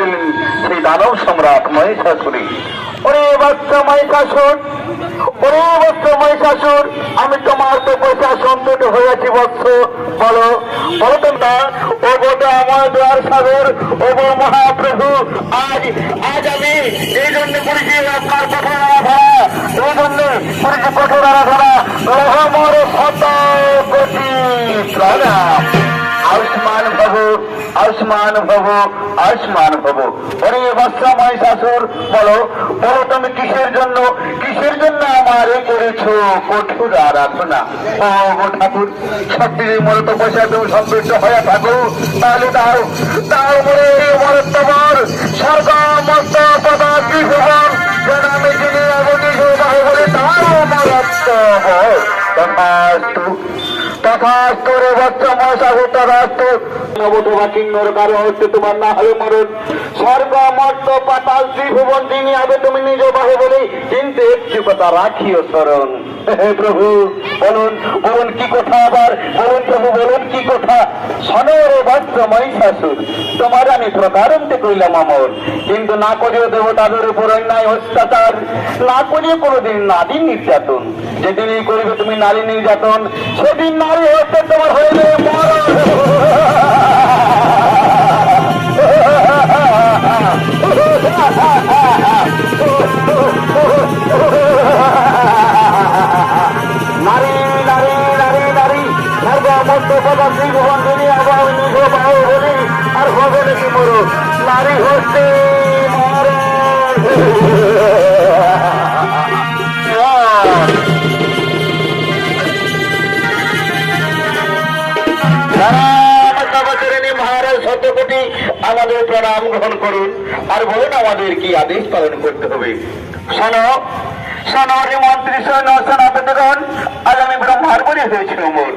দিলেন। সেই দানব সম্রাট মহিষাসুরী। ওরে বাচ্চা মহিষাসুর, ওরে মহিষাসুর, আমি তোমার তো পয়সা সন্তুষ্ট হয়েছি বৎস। বলো বলো তোমরা, ও গোটা আমার দ্বার সাগর, ও গো মহাপ্রভু, আজ আজ আমি এই জন্য করেছি আপনার কঠোর আরাধনা, এই জন্য করেছি কঠোর আরাধনা রহমর শত কোটি প্রণাম আয়ুষ্মান ভব আয়ুষ্মান ভব আয়ুষ্মান ভব। ওরে বাচ্চা মহিষাসুর বলো বলো তুমি কিসের জন্য কিসের জন্য আমার এ করেছ কঠোর আরাধনা? ও ঠাকুর সত্যি মনে তো পয়সা তুমি সমৃদ্ধ হয়ে থাকো, তাহলে দাও মরে মরে তোমার স্বর্গ মস্ত পদা কি ভবন যেন অবধি বলে তাও আমার তথাস্তু তথাস্তু রে বাচ্চা মহাসাগর তথাস্তু নবতমা কিন্নর কারণ হচ্ছে তোমার না হলে মরণ। স্বর্গ মর্ত পাতাল ত্রিভুবন যিনি হবে তুমি নিজ বাহে বলে কিন্তু একটি কথা রাখিও স্মরণ। হে প্রভু বলুন বলুন কি কথা আবার? বলুন প্রভু বলুন কি কথা? সনরে বাচ্চ মহিষাসুর তোমার আমি প্রকারন্তে কইলাম আমর। কিন্তু না করিও দেবতাদের উপর অন্যায় অত্যাচার। না করিও কোনোদিন নারী নির্যাতন। যেদিনই করিবে তুমি নারী নির্যাতন সেদিন নারী হচ্ছে তোমার বলুন আমাদের কি আদেশ পালন করতে হবে শোনো সনাতনী মন্ত্রী শোনো আজ আমি ব্রহ্মার বলে হয়েছিল মোর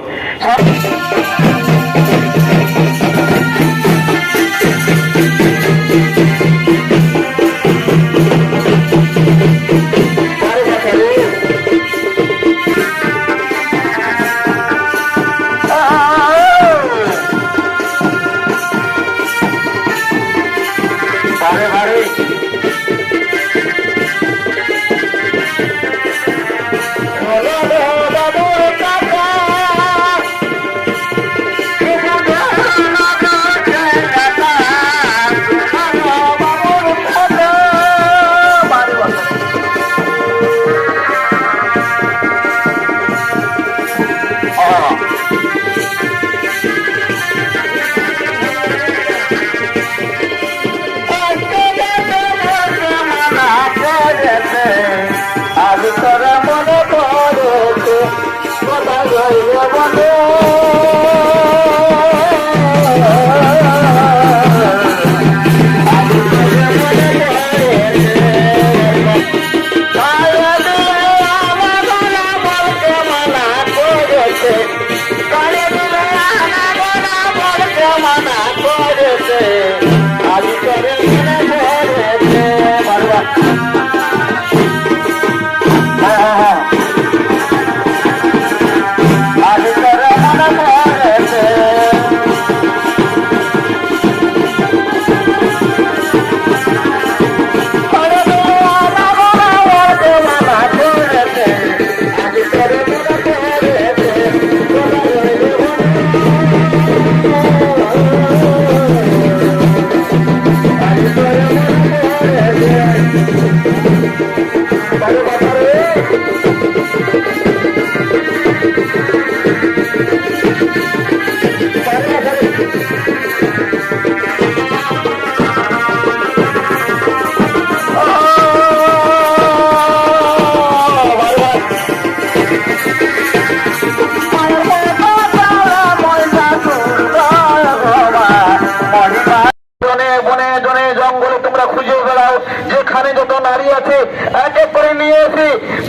আছে এক করে নিয়ে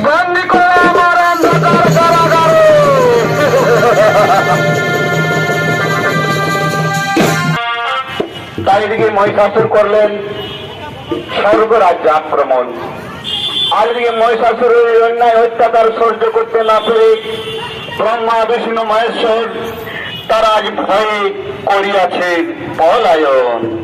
বন্দি করে আমার অন্ধকার কারাগারে। চারিদিকে মহিষাসুর করলেন স্বর্গরাজ্য আক্রমণ। আর মহিষাসুরের অন্যায় অত্যাচার সহ্য করতে না পেরে ব্রহ্মা, বিষ্ণু, মহেশ্বর তারা আজ ভয়ে করিয়াছে পলায়ন।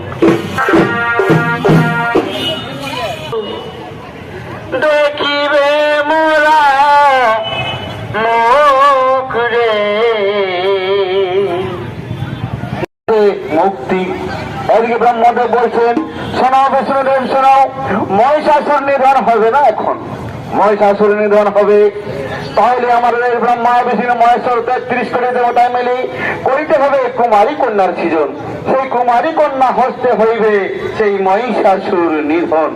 ব্রহ্মদেব বলছেন শোনাও বিষ্ণুদেব শোনাও। মহিষাসুর নিধন হবে না এখন? মহিষাসুর নিধন হবে। তাহলে আমাদের এই ব্রহ্মা বিষ্ণু মহেশ্বর তেত্রিশ করে দেবতায় মিলে করিতে হবে কুমারী কন্যার সৃজন। সেই কুমারী কন্যা হস্তে হইবে সেই মহিষাসুর নিধন।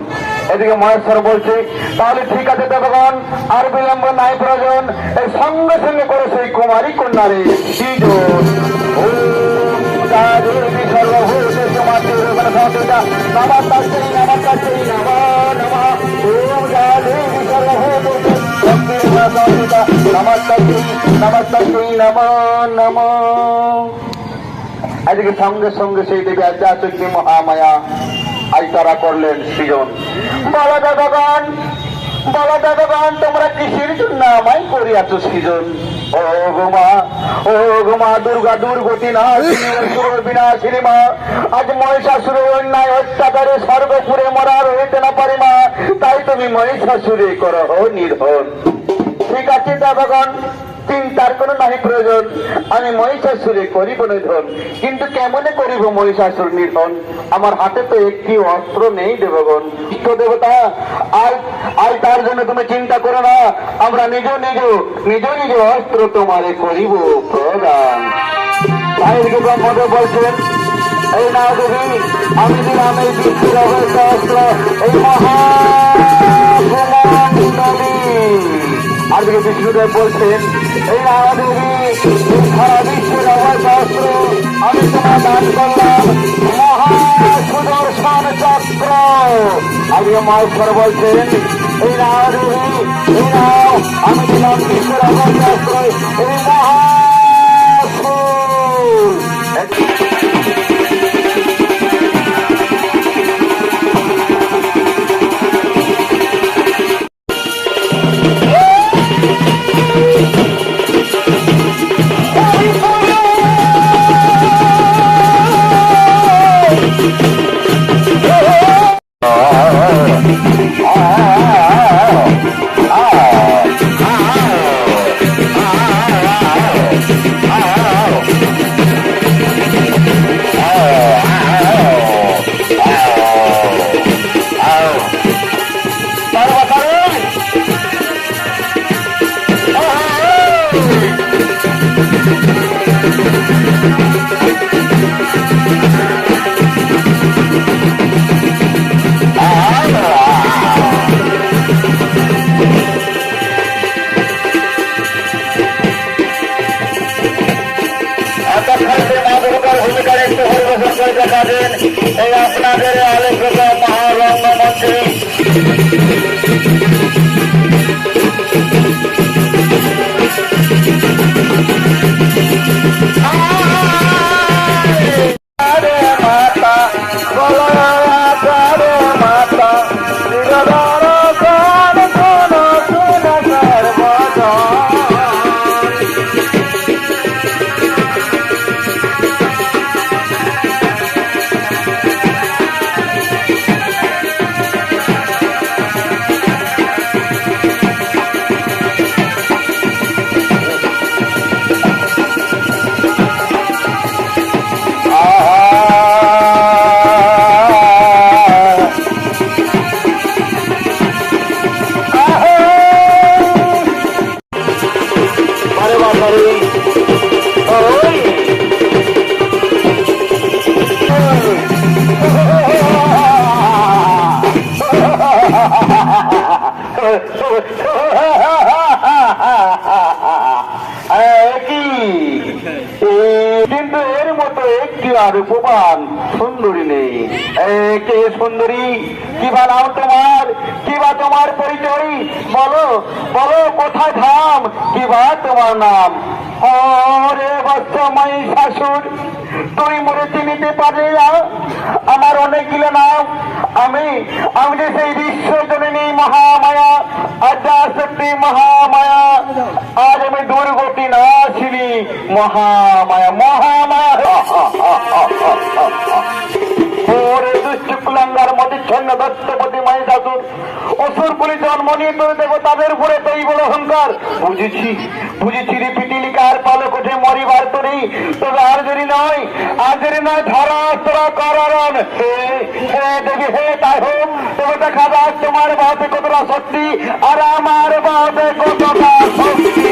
এদিকে মহেশ্বর বলছে, তাহলে ঠিক আছে দেবগণ, আর বিলম্ব নাই প্রয়োজন। এই সঙ্গে সঙ্গে করে সেই কুমারী কন্যারে সৃজন। আজকে সঙ্গে সঙ্গে সেই দেবী আধ্যাত্মিক মহামায়া আজ তারা করলেন সৃজন। বলো দাদাগণ বলো দাদাগণ তোমরা কিসের জন্য আমায় করিয়াছ সৃজন? ও গোমা ও গোমা দুর্গা দুর্গতি না বিনাশিনী মা আজ মহিষাসুরের অন্যায় অত্যাচারে স্বর্গপুরে মরার হইতে না পারি মা, তাই তুমি মহিষাসুরে করো নির্ভর ঠিক আছে, দাদাগণ? চিন্তার কোনো নাহি প্রয়োজন। আমি মহিষাসুরে করিব নিধন। কিন্তু কেমনে করিব মহিষাসুর নিধন? আমার হাতে তো একটি অস্ত্র নেই দেবগণ। ইষ্ট দেবতা আর আর তার জন্য তুমি চিন্তা করো না। আমরা নিজ নিজ নিজ নিজ অস্ত্র তোমারে করিব প্রদান। বলছেন, এই না দেবী, আমি অস্ত্র। এই মহাকুমারী আজকে বিষ্ণুদেব বলছেন, এই এই সারা বিশ্বের অবস্থা অস্ত্র আমি তোমার দান করলাম মহাসুদর্শন চক্র। আজকে মহেশ্বর বলছেন, এই মহাদেবী এই নাও, আমি দিলাম বিশ্বের অস্ত্র এই মহাসুর Thank you. কিন্তু এর মতো একটি আর উপমান সুন্দরী নেই। কে সুন্দরী, কি বা নাম তোমার? কি বা তোমার পরিচয়? বলো বলো, কোথায় ধাম? কি বা তোমার নাম? ওরে বর্তমাই শাশুর তুই মরে নিতে পারলি না। আমার অনেকগুলো নাম। আমি আমি যে সেই বিশ্বজননী মহামায়া আদ্যা শক্তি মহামায়া, আজ আমি দুর্গতি না ছিলি মহামায়া। মহামায়া। কুলাঙ্গার মতিচ্ছন্ন দত্তপতি দাদুর। অসুর বলে জন্ম নিয়ে তোর দেবো তাদের উপরে তৈ বড় অহংকার। বুঝেছি বুঝেছি রে পিটিলিকার পালক ওঠে মরিবার তরি তবে আর যদি নয় আর যদি নয় ধরা তোরা করণ। হে হে হে তাই হোক, তবে দেখা যাক তোমার বাপে কতটা সত্যি আর আমার বাপে কতটা শক্তি।